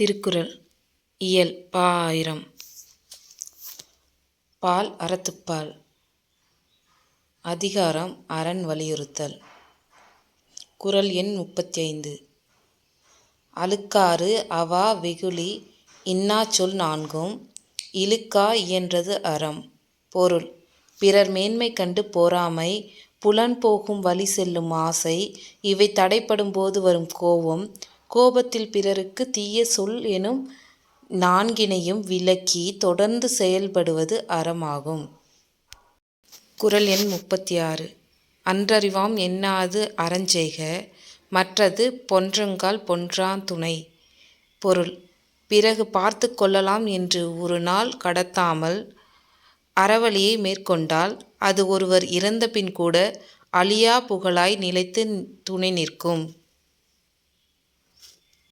திருக்குறள். இயல் பாயிரம். பால் அறத்துப்பால். அதிகாரம் அறன் வலியுறுத்தல். குறள் எண் முப்பத்தி ஐந்து அழுக்காறு அவா வெகுளி இன்னா சொல் நான்கும். இழுக்கா இயன்றது அறம். பொருள். பிறர் மேன்மை கண்டு போராமை புலன் போகும் வழி செல்லும் ஆசை. இவை தடைப்படும் போது வரும் கோபம். கோபத்தில் பிறருக்கு தீய சொல் எனும் நான்கினையும் விலக்கி தொடர்ந்து செயல்படுவது அறமாகும். குறள் எண் முப்பத்தி ஆறு அன்றறிவாம் என்னாது அறஞ்செய்க மற்றது பொன்றங்கால் பொன்றான் துணை. பொருள் பிறகு பார்த்து கொள்ளலாம் என்று ஒரு நாள் கடத்தாமல் அறவழியை மேற்கொண்டால் அது ஒருவர் இறந்தபின் கூட அழியா புகழாய் நிலைத்து துணை நிற்கும்.